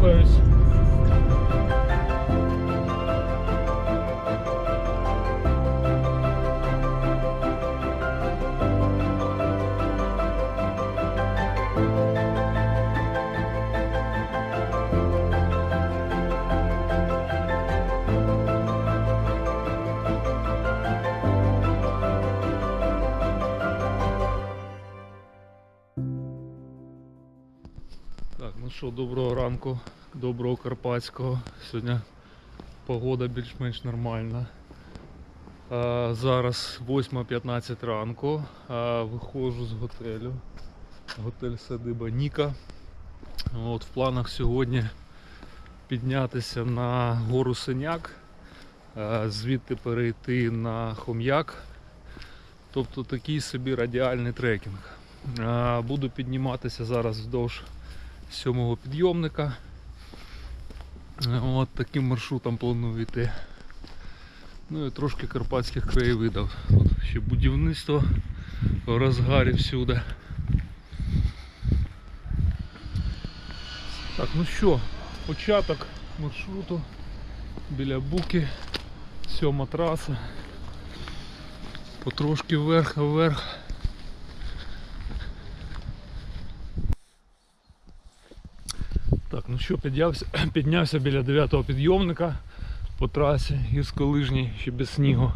Рухаюсь. Доброго карпатського. Сьогодні погода більш-менш нормальна. Зараз 8.15 ранку. Виходжу з готелю. Готель Садиба Ніка. От, в планах сьогодні піднятися на гору Синяк, звідти перейти на Хом'як. Тобто такий собі радіальний трекінг. Буду підніматися зараз вздовж сьомого підйомника. От таким маршрутом планую йти. Ну і трошки карпатських краєвидів. Тут ще будівництво в розгарі всюди. Так, ну що, початок маршруту біля буки, сьома траса. Потрошки вверх, а вверх. Так, ну що, піднявся, піднявся біля 9-го підйомника по трасі гірськолижній, ще без снігу.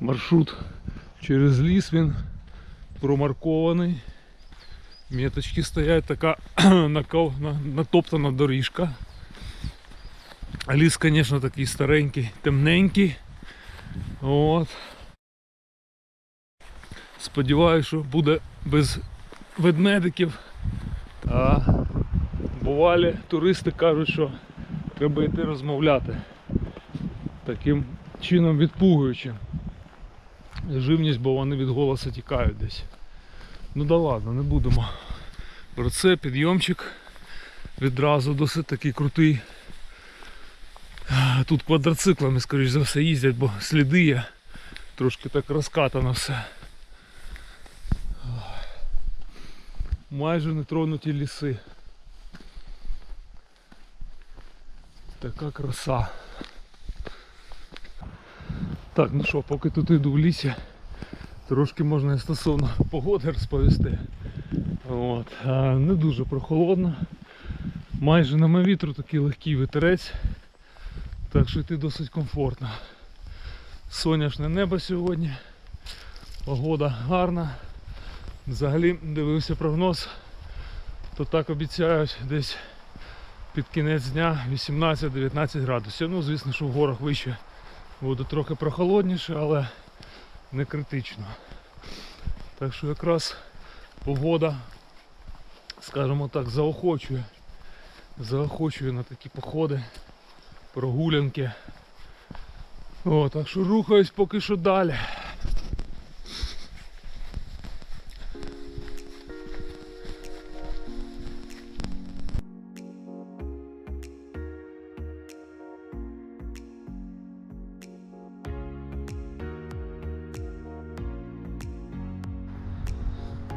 Маршрут через ліс він промаркований. Меточки стоять, така натоптана доріжка. А ліс, звісно, такий старенький, темненький. От. Сподіваюся, що буде без ведмедиків. А бувалі туристи кажуть, що треба йти розмовляти таким чином відпугуючи живність, бо вони від голосу тікають десь. Ну да ладно, не будемо. Про це підйомчик відразу досить такий крутий. Тут квадроциклами, скоріш за все, їздять, бо сліди є. Трошки так розкатано все. Майже нетронуті ліси. Така краса. Так, ну що, поки тут йду в лісі, трошки можна і стосовно погоди розповісти. От. Не дуже прохолодно. Майже нема вітру, такий легкий вітерець. Так що йти досить комфортно. Соняшне небо сьогодні. Погода гарна. Взагалі дивився прогноз, то так обіцяють десь під кінець дня 18-19 градусів. Ну, звісно, що в горах вище буде трохи прохолодніше, але не критично. Так що якраз погода, скажімо так, заохочує. Заохочує на такі походи, прогулянки. О, так що рухаюсь поки що далі.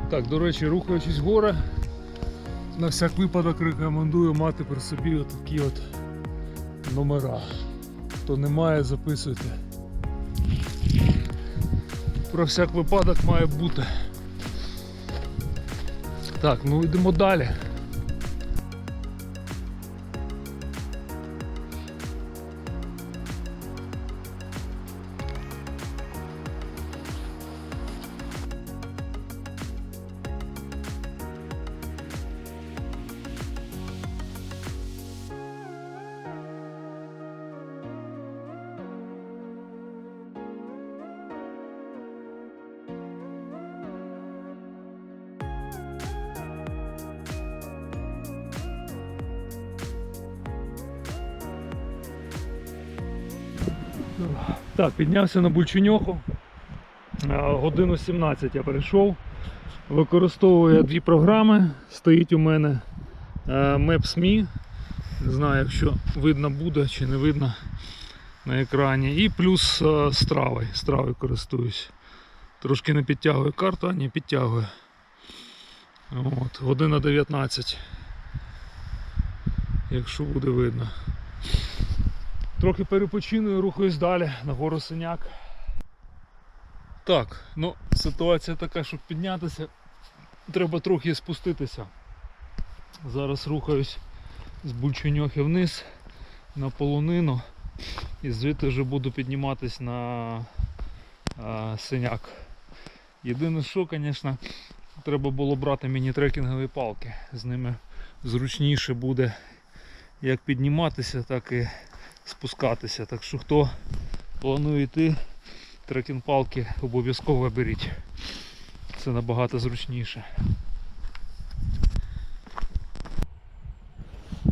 Так, до речі, рухаючись в гори, на всяк випадок рекомендую мати при собі такі от номера. Хто немає, записуйте. Про всяк випадок має бути. Так, ну йдемо далі. Так, піднявся на Бульчуньоху. Е, Годину 17 я перейшов. Використовую дві програми. Стоїть у мене е, Maps.me. Не знаю, якщо видно буде чи не видно на екрані. І плюс е, стравою. Стравою користуюсь. Трошки не підтягую карту, а не підтягую. От, година 19. Якщо буде видно. Трохи перепочину рухаюсь далі на гору Синяк. Так, ну ситуація така, щоб піднятися, треба трохи спуститися. Зараз рухаюсь з Бульченьохи вниз на полонину і звідти вже буду підніматись на а, Синяк. Єдине, що, звісно, треба було брати мені трекінгові палки. З ними зручніше буде як підніматися, так і спускатися. Так що хто планує йти, трекінг палки обов'язково беріть. Це набагато зручніше.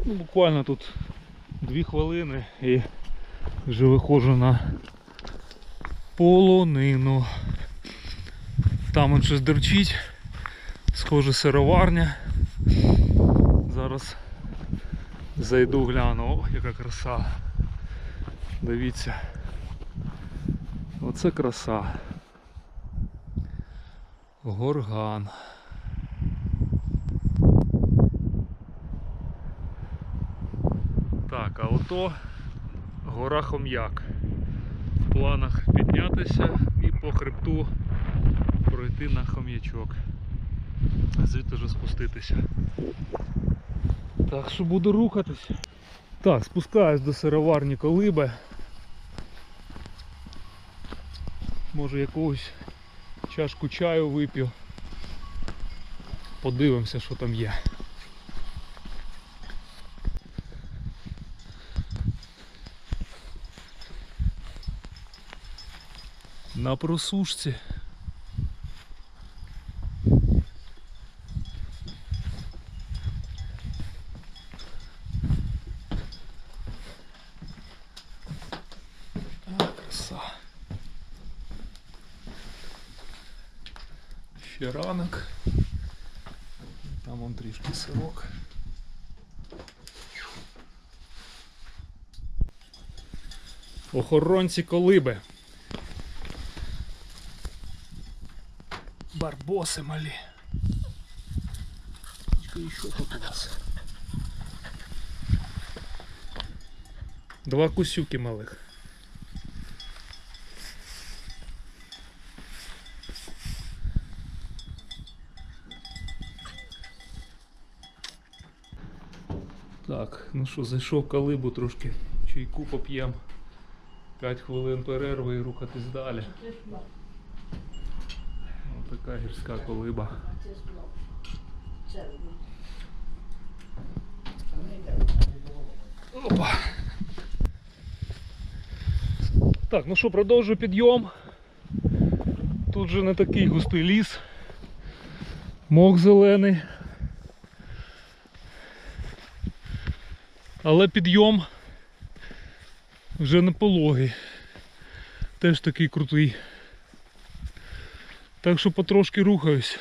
Ну, буквально тут дві хвилини і вже виходжу на полонину. Там он щось дерчить, схоже сироварня. Зараз зайду гляну, о, яка краса. Дивіться. Оце краса. Горган. Так, а ото гора Хом'як. В планах піднятися і по хребту пройти на хом'ячок. Звідти вже спуститися. Так що буду рухатись. Так, спускаюсь до сироварні колиби. Може якогось чашку чаю вип'ю. Подивимося, що там є. На просушці. А, краса. Ще ранок. Там вон трішки сирок. Охоронці колиби. Барбоси малі. І що тут у вас? Два кусюки малих. Так, ну що, зайшов калибу трошки чайку поп'ємо. 5 хвилин перерви і рухатись далі. Ось така гірська колиба. Опа. Так, ну що, продовжую підйом. Тут же не такий густий ліс. Мох зелений. Але підйом вже не пологий. Теж такий крутий. Так що потрошки рухаюсь.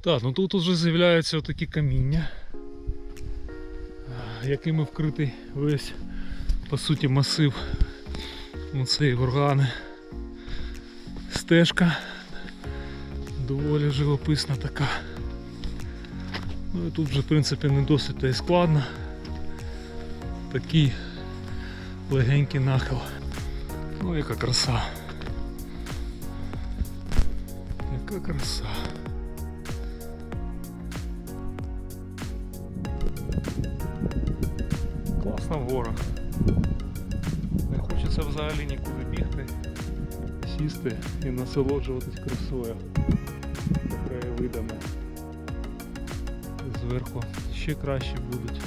Так, ну тут вже з'являються такі каміння, якими вкритий весь по суті масив оцеї горгани. Стежка доволі живописна така. Ну і тут вже в принципі не досить та й складно. Такий легенький нахил. Ну яка краса. Яка краса. Класна в. Не хочеться взагалі нікуди бігти, сісти і насолоджуватись красою та краєвидами. Зверху ще краще будуть.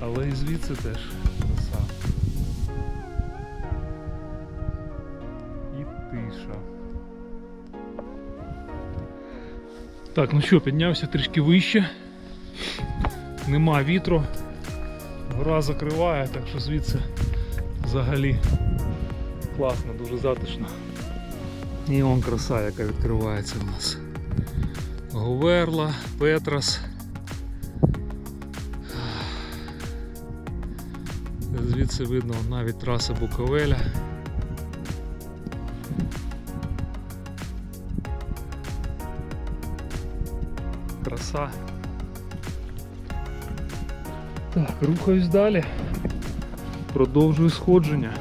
Але і звідси теж краса. І тиша. Так, ну що, піднявся трішки вище. Нема вітру. Гора закриває, так що звідси взагалі класно, дуже затишно. І вон краса, яка відкривається у нас. Говерла, Петрос. Звідси видно навіть траса Буковеля. Краса. Так, рухаюсь далі. Продовжую сходження.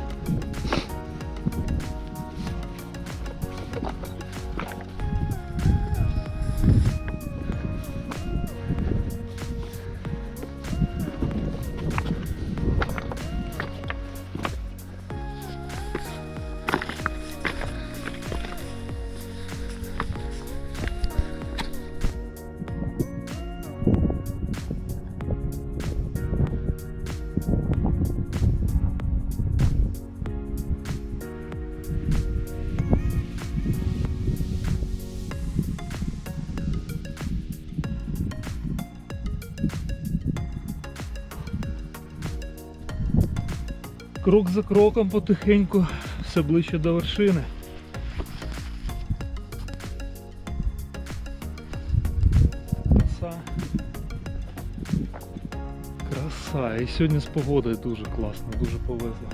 Крок за кроком потихеньку все ближче до вершини. Краса. Краса. І сьогодні з погодою дуже класно, дуже повезло.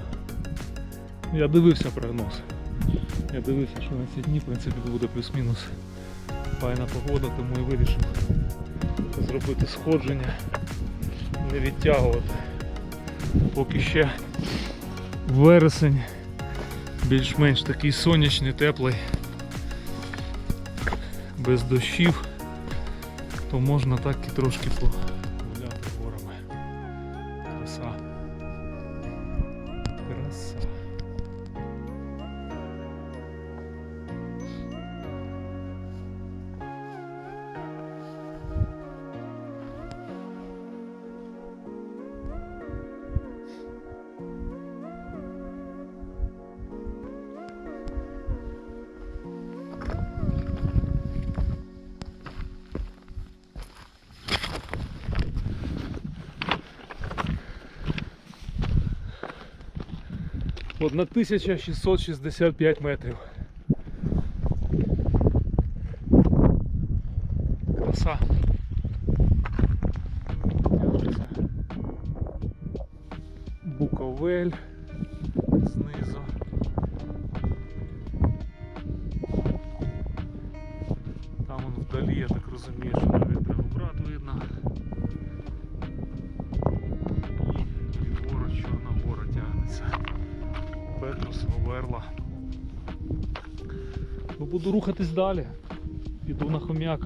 Я дивився прогноз. Я дивився, що на ці дні в принципі буде плюс-мінус файна погода, тому і вирішив зробити сходження, не відтягувати. Поки ще вересень. Більш-менш такий сонячний, теплий, без дощів, то можна так і трошки погуляти 1665 метрів. Краса. Буковель рухатись далі. Піду на хом'як.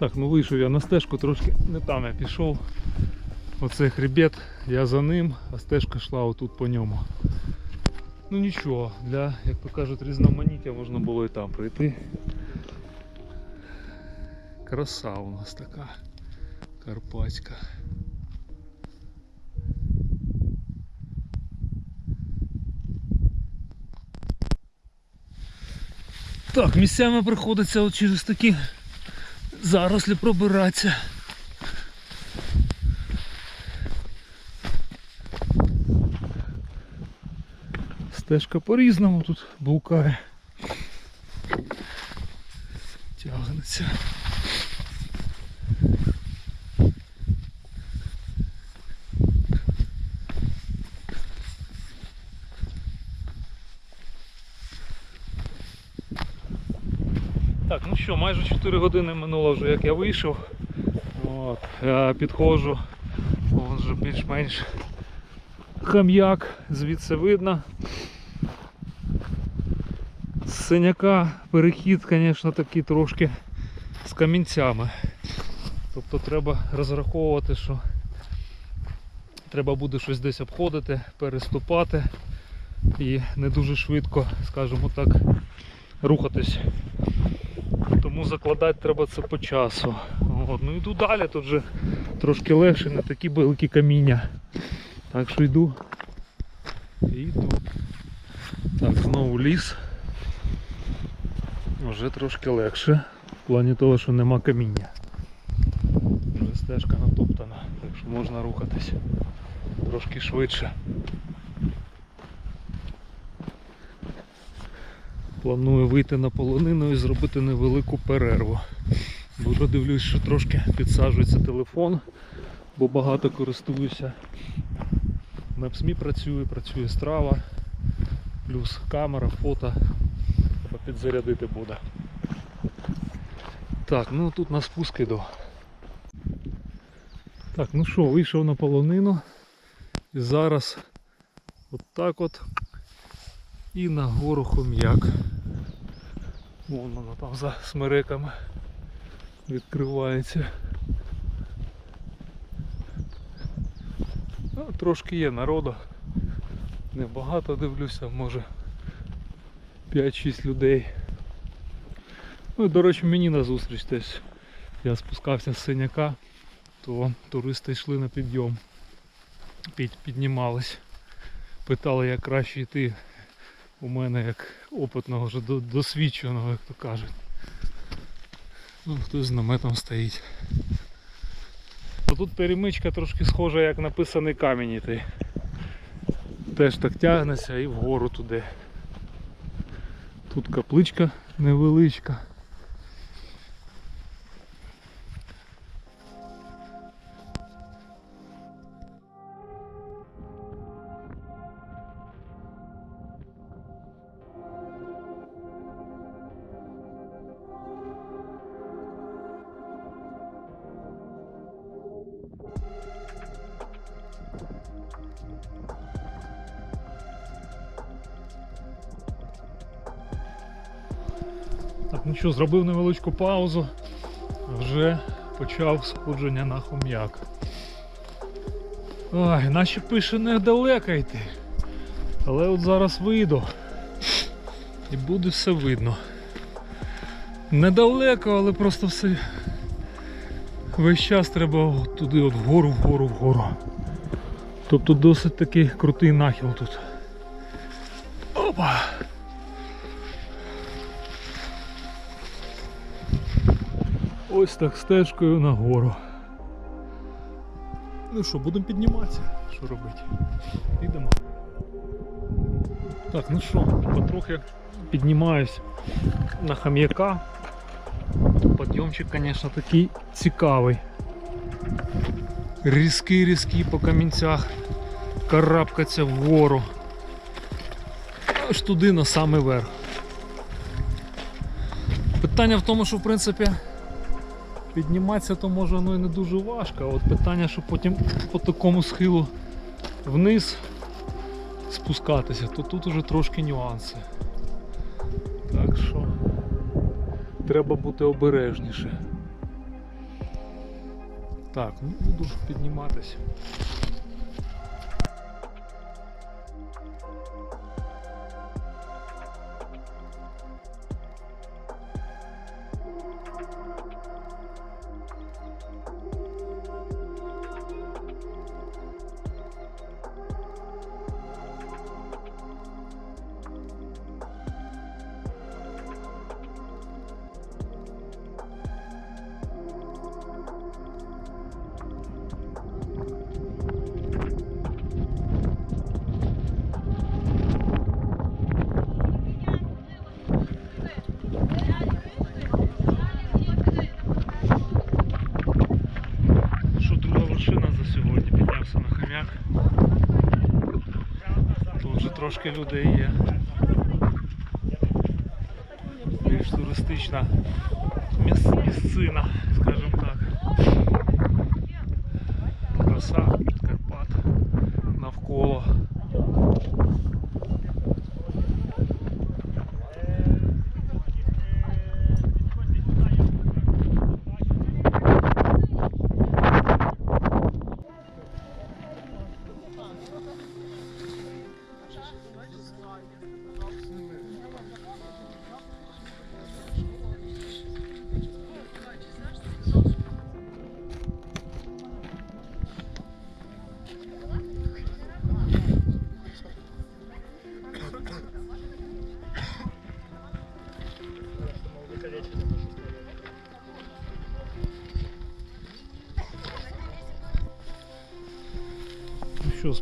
Так, ну вийшов я на стежку, трошки не там я пішов. Оцей хребет, я за ним, а стежка йшла отут по ньому. Ну нічого, для, як то кажуть, різноманіття можна було і там пройти. Краса у нас така карпатська. Так, місцями приходиться от через такі зарослі пробиратися. Стежка по-різному тут булкає. Тягнеться. Так, ну що, майже 4 години минуло вже як я вийшов. От, я підходжу, вон вже більш-менш хам'як, звідси видно. З синяка перехід, звісно, такий трошки з камінцями. Тобто треба розраховувати, що треба буде щось десь обходити, переступати і не дуже швидко, скажімо так, рухатись. Тому закладати треба це по часу. От. Ну йду далі, тут вже трошки легше, не такі великі каміння. Так що йду. І йду. Так, знову ліс. Вже трошки легше. В плані того, що нема каміння. Вже стежка натоптана, так що можна рухатись трошки швидше. Планую вийти на полонину і зробити невелику перерву. Бо вже дивлюсь, що трошки підсаджується телефон, бо багато користуюся. Maps.me працює, працює страва, плюс камера, фото. Підзарядити буде. Так, ну тут на спуск іду. Так, ну що, вийшов на полонину. І зараз от от і на гору хом'як. Вон воно там за смереками відкривається. Ну, трошки є народу. Небагато дивлюся, може 5-6 людей. Ну, до речі, мені на зустріч теж. Я спускався з синяка, то туристи йшли на підйом. Під, піднімались. Питали, як краще йти. У мене як опитного вже досвідченого, як то кажуть. Ну, хтось з наметом стоїть. Тут перемичка трошки схожа, як написаний камінь іти. Теж так тягнеться і вгору туди. Тут капличка невеличка. Ну що, зробив невеличку паузу, вже почав сходження на хом'як. Ой, наче пише недалеко йти. Але от зараз вийду і буде все видно. Недалеко, але просто все. Весь час треба туди от вгору, вгору, вгору. Тобто досить такий крутий нахил тут. Опа! Ось так стежкою нагору. Ну що, будемо підніматися? Що робити? Підемо. Так, ну що, потрохи піднімаюсь на хам'яка. Підйомчик, звісно, такий цікавий. Різкий, різкий по камінцях. Карабкаться вгору. Аж туди на самий верх. Питання в тому, що в принципі підніматися то може воно і не дуже важко, от питання, що потім по такому схилу вниз спускатися, то тут уже трошки нюанси. Так що треба бути обережніше. Так, ну буду підніматися. Трошки людей є. більш туристична міс- місцина,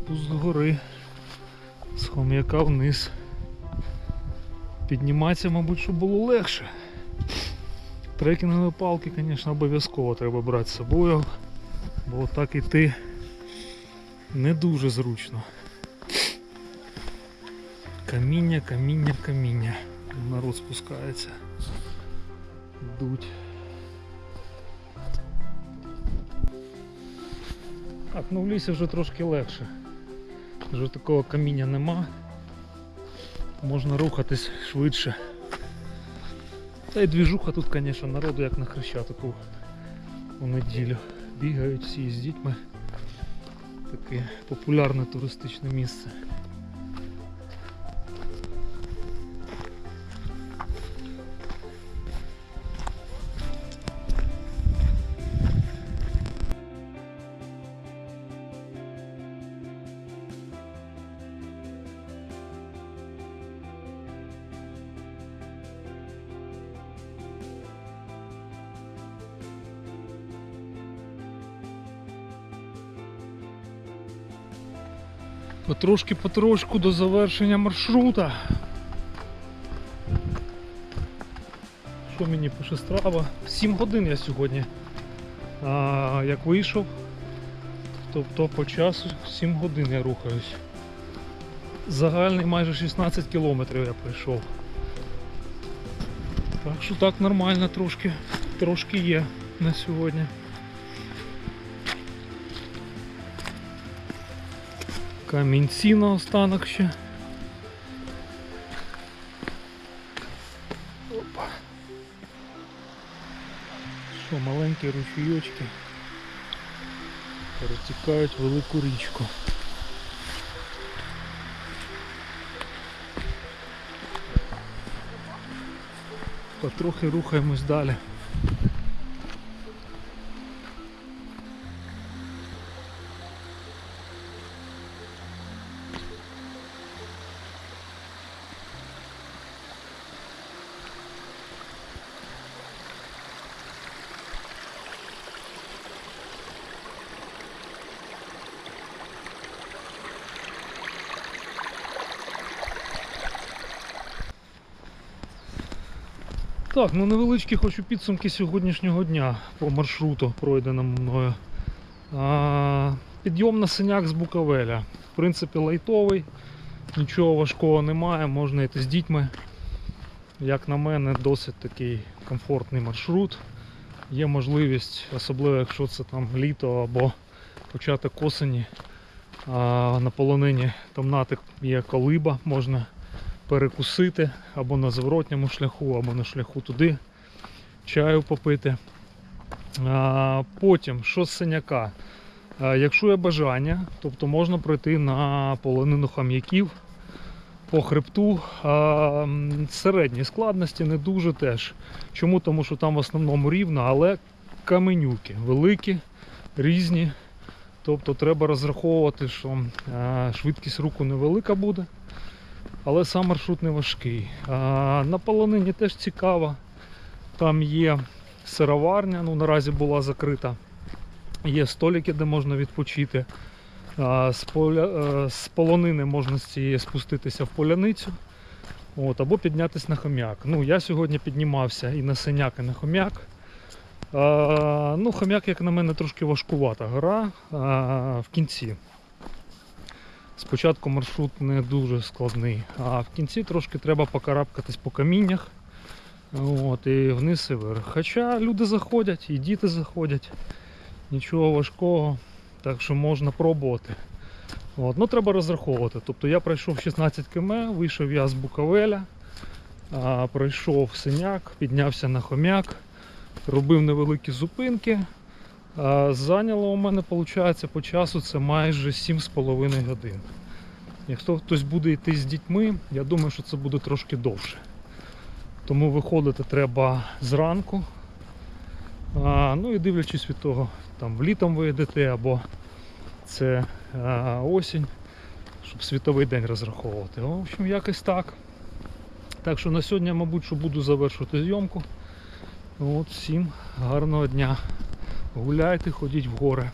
спуск з гори. З хом'яка вниз. Підніматися, мабуть, щоб було легше. Трекінгові палки, звісно, обов'язково треба брати з собою, бо так іти не дуже зручно. Каміння, каміння, каміння. Народ спускається. Йдуть. Так, ну в лісі вже трошки легше. Вже такого каміння нема. Можна рухатись швидше. Та й двіжуха тут, звісно, народу як на Хрещатику у неділю. Бігають всі з дітьми. Таке популярне туристичне місце. Потрошки-потрошку до завершення маршрута. Що мені пише страва? 7 годин я сьогодні. А, як вийшов, тобто по часу 7 годин я рухаюсь. Загальний майже 16 кілометрів я пройшов. Так що так нормально трошки, трошки є на сьогодні. Камінці на останок ще. Опа. Що, маленькі ручійочки перетікають велику річку. Потрохи рухаємось далі. Так, ну невеличкі хочу підсумки сьогоднішнього дня по маршруту, пройденому мною. А, підйом на синяк з Буковеля. В принципі, лайтовий, нічого важкого немає, можна йти з дітьми. Як на мене, досить такий комфортний маршрут. Є можливість, особливо якщо це там літо або початок осені. А, на полонині там натик є колиба, можна перекусити або на зворотньому шляху, або на шляху туди, чаю попити. А, потім, що з синяка? А, якщо є бажання, тобто можна пройти на полонину хам'яків по хребту а, м, складності, не дуже теж. Чому? Тому що там в основному рівно, але каменюки великі, різні. Тобто треба розраховувати, що швидкість руху невелика буде але сам маршрут не важкий. А, на полонині теж цікаво. Там є сироварня, ну наразі була закрита. Є столики, де можна відпочити. А, з, поля, е, з полонини можна з цієї спуститися в поляницю. От, або піднятися на хом'як. Ну, я сьогодні піднімався і на синяк, і на хом'як. Ну, хом'як, як на мене, трошки важкувата гора а, в кінці. Спочатку маршрут не дуже складний, а в кінці трошки треба покарабкатись по каміннях. От, і вниз і вверх. Хоча люди заходять, і діти заходять. Нічого важкого, так що можна пробувати. От, ну треба розраховувати. Тобто я пройшов 16 км, вийшов я з Буковеля, пройшов синяк, піднявся на хомяк, робив невеликі зупинки. Зайняло у мене, виходить, по часу це майже 7,5 годин. Якщо хтось буде йти з дітьми, я думаю, що це буде трошки довше. Тому виходити треба зранку. Ну і дивлячись від того, там влітом ви йдете або це осінь, щоб світовий день розраховувати. В общем, якось так. Так що на сьогодні, мабуть, що буду завершувати зйомку. От, всім гарного дня. Гуляйте, ходіть в гори.